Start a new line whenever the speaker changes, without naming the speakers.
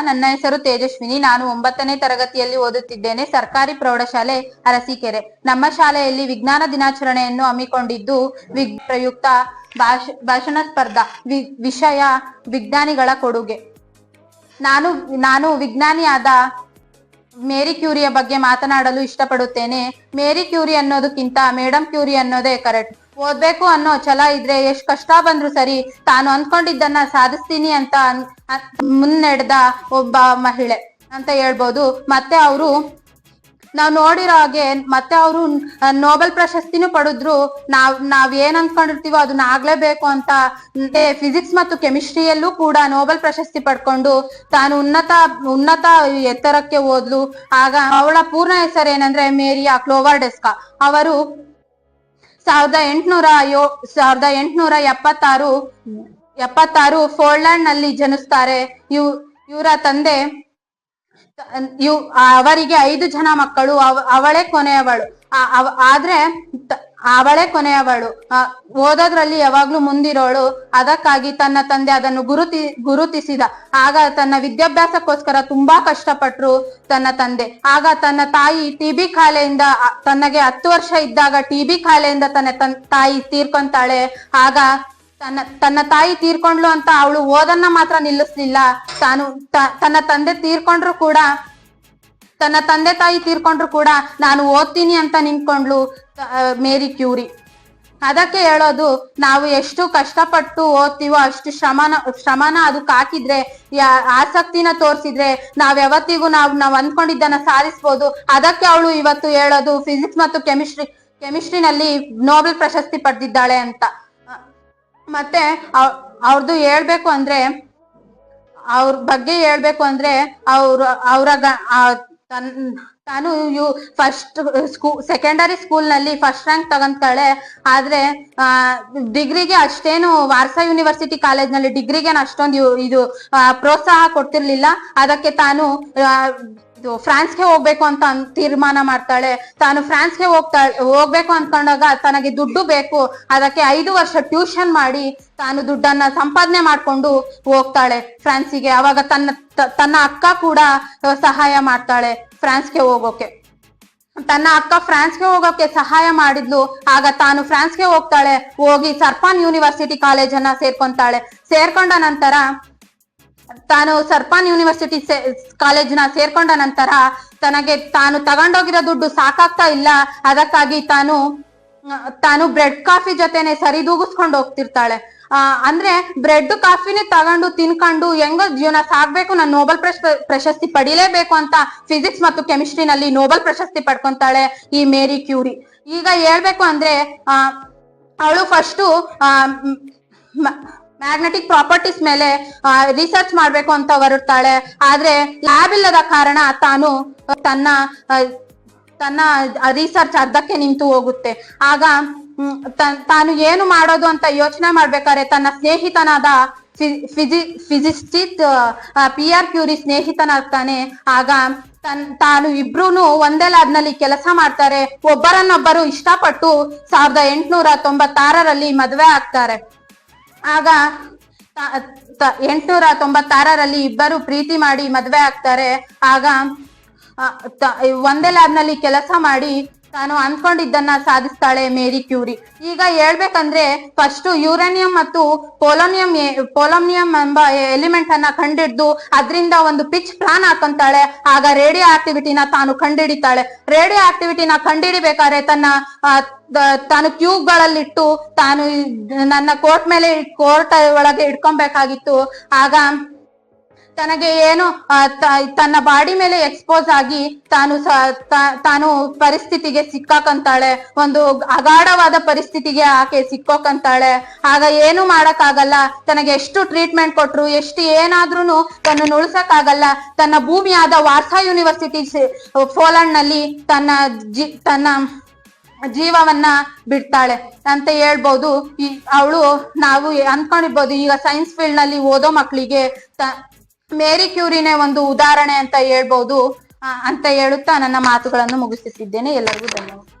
ನನ್ನ ಹೆಸರು ತೇಜಸ್ವಿನಿ. ನಾನು ಒಂಬತ್ತನೇ ತರಗತಿಯಲ್ಲಿ ಓದುತ್ತಿದ್ದೇನೆ. ಸರ್ಕಾರಿ ಪ್ರೌಢಶಾಲೆ, ಅರಸೀಕೆರೆ. ನಮ್ಮ ಶಾಲೆಯಲ್ಲಿ ವಿಜ್ಞಾನ ದಿನಾಚರಣೆಯನ್ನು ಹಮ್ಮಿಕೊಂಡಿದ್ದು ವಿಗ್, ಪ್ರಯುಕ್ತ ಭಾಷ, ಭಾಷಣ ಸ್ಪರ್ಧಾ ವಿಷಯ ವಿಜ್ಞಾನಿಗಳ ಕೊಡುಗೆ. ನಾನು ನಾನು ವಿಜ್ಞಾನಿಯಾದ ಮೇರಿ ಕ್ಯೂರಿಯ ಬಗ್ಗೆ ಮಾತನಾಡಲು ಇಷ್ಟಪಡುತ್ತೇನೆ. ಮೇರಿ ಕ್ಯೂರಿ ಅನ್ನೋದಕ್ಕಿಂತ ಮೇಡಮ್ ಕ್ಯೂರಿ ಅನ್ನೋದೇ ಕರೆಕ್ಟ್. ಓದ್ಬೇಕು ಅನ್ನೋ ಛಲ ಇದ್ರೆ ಎಷ್ಟ್ ಕಷ್ಟ ಬಂದ್ರು ಸರಿ, ತಾನು ಅಂದ್ಕೊಂಡಿದ್ದನ್ನ ಸಾಧಿಸ್ತೀನಿ ಅಂತ ಮುನ್ನಡೆದ ಒಬ್ಬ ಮಹಿಳೆ ಅಂತ ಹೇಳ್ಬೋದು. ಮತ್ತೆ ಅವರು, ನಾವ್ ನೋಡಿರೋ ಹಾಗೆ ಮತ್ತೆ ಅವರು ನೋಬೆಲ್ ಪ್ರಶಸ್ತಿನೂ ಪಡೆದ್ರು. ನಾವ್ ನಾವ್ ಏನ್ ಅನ್ಕೊಂಡಿರ್ತೀವೋ ಅದನ್ನ ಆಗ್ಲೇಬೇಕು ಅಂತ ಫಿಸಿಕ್ಸ್ ಮತ್ತು ಕೆಮಿಸ್ಟ್ರಿಯಲ್ಲೂ ಕೂಡ ನೋಬೆಲ್ ಪ್ರಶಸ್ತಿ ಪಡ್ಕೊಂಡು ತಾನು ಉನ್ನತ ಉನ್ನತ ಎತ್ತರಕ್ಕೆ ಹೋದ್ಲು ಆಗ ಅವಳ ಪೂರ್ಣ ಹೆಸರು ಏನಂದ್ರೆ ಮೇರಿಯಾ ಕ್ಲೋವರ್ ಡೆಸ್ಕಾ ಅವರು ಸಾವಿರದ ಎಂಟುನೂರ ಯೋ ಸಾವಿರದ ಎಂಟುನೂರ ಎಪ್ಪತ್ತಾರು ಎಪ್ಪತ್ತಾರು ಫೋರ್ಲ್ಯಾಂಡ್ನಲ್ಲಿ ಜನಿಸ್ತಾರೆ. ಇವ್ ಇವರ ತಂದೆ ಇವ್ ಅವರಿಗೆ ಐದು ಜನ ಮಕ್ಕಳು, ಅವ- ಅವಳೇ ಕೊನೆಯವಳು. ಆದ್ರೆ ಅವಳೇ ಕೊನೆಯವಳು. ಓದೋದ್ರಲ್ಲಿ ಯಾವಾಗ್ಲೂ ಮುಂದಿರೋಳು. ಅದಕ್ಕಾಗಿ ತನ್ನ ತಂದೆ ಅದನ್ನು ಗುರುತಿ ಗುರುತಿಸಿದ. ಆಗ ತನ್ನ ವಿದ್ಯಾಭ್ಯಾಸಕ್ಕೋಸ್ಕರ ತುಂಬಾ ಕಷ್ಟಪಟ್ರು ತನ್ನ ತಂದೆ. ಆಗ ತನ್ನ ತಾಯಿ ಟಿಬಿ ಬಿ ತನ್ನಗೆ ಆ, ತನಗೆ ಹತ್ತು ವರ್ಷ ಇದ್ದಾಗ ಟಿಬಿ ಬಿ ಕಾಯಿಲೆಯಿಂದ ತನ್ನ ತನ್ ತಾಯಿ ತೀರ್ಕೊಂತಾಳೆ. ಆಗ ತನ್ನ ತನ್ನ ತಾಯಿ ತೀರ್ಕೊಂಡ್ಲು ಅಂತ ಅವಳು ಓದನ್ನ ಮಾತ್ರ ನಿಲ್ಲಿಸ್ಲಿಲ್ಲ. ತಾನು ತನ್ನ ತಂದೆ ತೀರ್ಕೊಂಡ್ರು ಕೂಡ ತನ್ನ ತಂದೆ ತಾಯಿ ತೀರ್ಕೊಂಡ್ರು ಕೂಡ ನಾನು ಓದ್ತೀನಿ ಅಂತ ನಿಂತ್ಕೊಂಡ್ಲು ಮೇರಿ ಕ್ಯೂರಿ. ಅದಕ್ಕೆ ಹೇಳೋದು, ನಾವು ಎಷ್ಟು ಕಷ್ಟಪಟ್ಟು ಓದ್ತೀವೋ ಅಷ್ಟು ಶ್ರಮನ ಶ್ರಮನ ಅದಕ್ಕೆ ಹಾಕಿದ್ರೆ ಆಸಕ್ತಿನ ತೋರಿಸಿದ್ರೆ ನಾವ್ ಯಾವತ್ತಿಗೂ ನಾವ್ ನಾವ್ ಅಂದ್ಕೊಂಡಿದ್ದನ್ನ ಸಾಧಿಸ್ಬೋದು. ಅದಕ್ಕೆ ಅವಳು ಇವತ್ತು ಹೇಳೋದು ಫಿಸಿಕ್ಸ್ ಮತ್ತು ಕೆಮಿಸ್ಟ್ರಿ ಕೆಮಿಸ್ಟ್ರಿನಲ್ಲಿ ನೋಬೆಲ್ ಪ್ರಶಸ್ತಿ ಪಡೆದಿದ್ದಾಳೆ ಅಂತ. ಮತ್ತೆ ಅವ್- ಅವ್ರದ್ದು ಹೇಳ್ಬೇಕು ಅಂದ್ರೆ, ಅವ್ರ ಬಗ್ಗೆ ಹೇಳ್ಬೇಕು ಅಂದ್ರೆ, ಅವ್ರ, ಅವರ ತನ್, ತಾನು ಯು ಫಸ್ಟ್ ಸ್ಕೂ ಸೆಕೆಂಡರಿ ಸ್ಕೂಲ್ನಲ್ಲಿ ಫಸ್ಟ್ ರ್ಯಾಂಕ್ ತಗೊಂತಾಳೆ. ಆದ್ರೆ ಡಿಗ್ರಿಗೆ ಅಷ್ಟೇನು ವಾರ್ಸಾ ಯೂನಿವರ್ಸಿಟಿ ಕಾಲೇಜ್ನಲ್ಲಿ ಡಿಗ್ರಿಗೆ ಅಷ್ಟೊಂದು ಇದು ಪ್ರೋತ್ಸಾಹ ಕೊಡ್ತಿರ್ಲಿಲ್ಲ. ಅದಕ್ಕೆ ತಾನು ಇದು ಫ್ರಾನ್ಸ್ಗೆ ಹೋಗ್ಬೇಕು ಅಂತ ತೀರ್ಮಾನ ಮಾಡ್ತಾಳೆ. ತಾನು ಫ್ರಾನ್ಸ್ಗೆ ಹೋಗ್ತಾಳೆ ಹೋಗ್ಬೇಕು ಅನ್ಕೊಂಡಾಗ ತನಗೆ ದುಡ್ಡು ಬೇಕು. ಅದಕ್ಕೆ ಐದು ವರ್ಷ ಟ್ಯೂಷನ್ ಮಾಡಿ ತಾನು ದುಡ್ಡನ್ನ ಸಂಪಾದನೆ ಮಾಡ್ಕೊಂಡು ಹೋಗ್ತಾಳೆ ಫ್ರಾನ್ಸಿಗೆ. ಅವಾಗ ತನ್ನ ತನ್ನ ಅಕ್ಕ ಕೂಡ ಸಹಾಯ ಮಾಡ್ತಾಳೆ ಫ್ರಾನ್ಸ್ಗೆ ಹೋಗೋಕೆ. ತನ್ನ ಅಕ್ಕ ಫ್ರಾನ್ಸ್ಗೆ ಹೋಗೋಕೆ ಸಹಾಯ ಮಾಡಿದ್ಲು. ಆಗ ತಾನು ಫ್ರಾನ್ಸ್ಗೆ ಹೋಗ್ತಾಳೆ. ಹೋಗಿ ಸರ್ಪಾನ್ ಯೂನಿವರ್ಸಿಟಿ ಕಾಲೇಜನ್ನ ಸೇರ್ಕೊಂತಾಳೆ. ಸೇರ್ಕೊಂಡ ನಂತರ ತಾನು ಸರ್ಪಾನ್ ಯೂನಿವರ್ಸಿಟಿ ಕಾಲೇಜ್ನ ಸೇರ್ಕೊಂಡ ನಂತರ ತನಗೆ ತಾನು ತಗೊಂಡೋಗಿರೋ ದುಡ್ಡು ಸಾಕಾಗ್ತಾ ಇಲ್ಲ. ಅದಕ್ಕಾಗಿ ತಾನು ತಾನು ಬ್ರೆಡ್ ಕಾಫಿ ಜೊತೆನೆ ಸರಿದೂಗಿಸ್ಕೊಂಡು ಹೋಗ್ತಿರ್ತಾಳೆ. ಆ, ಅಂದ್ರೆ ಬ್ರೆಡ್ ಕಾಫಿನೇ ತಗೊಂಡು ತಿನ್ಕೊಂಡು ಹೆಂಗೋ ಜೀವನ ಸಾಕ್ಬೇಕು, ನಾನು ನೋಬೆಲ್ ಪ್ರಶ್ ಪ್ರಶಸ್ತಿ ಪಡಿಲೇಬೇಕು ಅಂತ ಫಿಸಿಕ್ಸ್ ಮತ್ತು ಕೆಮಿಸ್ಟ್ರಿನಲ್ಲಿ ನೋಬೆಲ್ ಪ್ರಶಸ್ತಿ ಪಡ್ಕೊಂತಾಳೆ ಈ ಮೇರಿ ಕ್ಯೂರಿ. ಈಗ ಹೇಳ್ಬೇಕು ಅಂದ್ರೆ ಅವಳು ಫಸ್ಟು ಮ್ಯಾಗ್ನೆಟಿಕ್ ಪ್ರಾಪರ್ಟೀಸ್ ಮೇಲೆ ರಿಸರ್ಚ್ ಮಾಡ್ಬೇಕು ಅಂತ ಹೊರಡ್ತಾಳೆ. ಆದ್ರೆ ಲ್ಯಾಬ್ ಇಲ್ಲದ ಕಾರಣ ತಾನು ತನ್ನ ತನ್ನ ರಿಸರ್ಚ್ ಅರ್ಧಕ್ಕೆ ನಿಂತು ಹೋಗುತ್ತೆ. ಆಗ ತಾನು ಏನು ಮಾಡೋದು ಅಂತ ಯೋಚನೆ ಮಾಡ್ಬೇಕಾದ್ರೆ ತನ್ನ ಸ್ನೇಹಿತನಾದ ಫಿಜಿ ಫಿಸಿಸ್ಟಿತ್ ಪಿ ಆರ್ ಕ್ಯೂರಿ ಸ್ನೇಹಿತನಾಗ್ತಾನೆ ಆಗ ತನ್, ತಾನು ಇಬ್ರು ಒಂದೇ ಲ್ಯಾಬ್ನಲ್ಲಿ ಕೆಲಸ ಮಾಡ್ತಾರೆ. ಒಬ್ಬರನ್ನೊಬ್ಬರು ಇಷ್ಟಪಟ್ಟು ಸಾವಿರದ ಎಂಟುನೂರ ತೊಂಬತ್ತಾರರಲ್ಲಿ ಮದುವೆ ಆಗ್ತಾರೆ. ಆಗ ಎಂಟ್ನೂರ ತೊಂಬತ್ತಾರರಲ್ಲಿ ಇಬ್ಬರು ಪ್ರೀತಿ ಮಾಡಿ ಮದ್ವೆ ಆಗ್ತಾರೆ. ಆಗ ಒಂದೇ ಲ್ಯಾಬ್ನಲ್ಲಿ ಕೆಲಸ ಮಾಡಿ ತಾನು ಅನ್ಕೊಂಡಿದ್ದನ್ನ ಸಾಧಿಸ್ತಾಳೆ ಮೇರಿ ಕ್ಯೂರಿ. ಈಗ ಹೇಳ್ಬೇಕಂದ್ರೆ ಫಸ್ಟ್ ಯುರೇನಿಯಂ ಮತ್ತು ಪೋಲೋನಿಯಂ ಪೋಲೋನಿಯಂ ಎಂಬ ಎಲಿಮೆಂಟ್ ಅನ್ನ ಕಂಡಿಡ್ದು ಅದರಿಂದ ಒಂದು ಪಿಚ್ ಪ್ಲಾನ್ ಹಾಕೊಂತಾಳೆ. ಆಗ ರೇಡಿಯೋ ಆಕ್ಟಿವಿಟಿನ ತಾನು ಕಂಡಿಡಿತಾಳೆ. ರೇಡಿಯೋ ಆಕ್ಟಿವಿಟಿನ ಕಂಡಿಡಿಬೇಕಾದ್ರೆ ತನ್ನ ತಾನು ಕ್ಯೂಬ್ ಗಳಲ್ಲಿಟ್ಟು ತಾನು ನನ್ನ ಕೋರ್ಟ್ ಮೇಲೆ, ಕೋರ್ಟ್ ಒಳಗೆ ಇಟ್ಕೊಬೇಕಾಗಿತ್ತು. ಆಗ ತನಗೆ ಏನು ತನ್ನ ಬಾಡಿ ಮೇಲೆ ಎಕ್ಸ್ಪೋಸ್ ಆಗಿ ತಾನು ತಾನು ಪರಿಸ್ಥಿತಿಗೆ ಸಿಕ್ಕಾಕಂತಾಳೆ. ಒಂದು ಅಗಾಢವಾದ ಪರಿಸ್ಥಿತಿಗೆ ಆಕೆ ಸಿಕ್ಕೋಕಂತಾಳೆ. ಆಗ ಏನು ಮಾಡಕ್ಕಾಗಲ್ಲ. ತನಗೆ ಎಷ್ಟು ಟ್ರೀಟ್ಮೆಂಟ್ ಕೊಟ್ರು, ಎಷ್ಟು ಏನಾದ್ರೂ ತನ್ನ ಉಳಿಸಕ್ಕಾಗಲ್ಲ ತನ್ನ ಭೂಮಿಯಾದ ವಾರ್ಸಾ ಯೂನಿವರ್ಸಿಟಿ ಪೋಲೆಂಡ್ನಲ್ಲಿ ತನ್ನ ಜಿ, ತನ್ನ ಜೀವವನ್ನ ಬಿಡ್ತಾಳೆ. ಅಂತ ಹೇಳ್ಬೋದು. ಅವಳು ನಾವು ಅನ್ಕೊಂಡಿರ್ಬೋದು. ಈಗ ಸೈನ್ಸ್ ಫೀಲ್ಡ್ನಲ್ಲಿ ಓದೋ ಮಕ್ಕಳಿಗೆ ಮೇರಿ ಕ್ಯೂರಿನೇ ಒಂದು ಉದಾಹರಣೆ ಅಂತ ಹೇಳ್ಬೋದು. ಆ, ಅಂತ ಹೇಳುತ್ತಾ ನನ್ನ ಮಾತುಗಳನ್ನು ಮುಗಿಸುತ್ತಿದ್ದೇನೆ. ಎಲ್ಲರಿಗೂ ಧನ್ಯವಾದ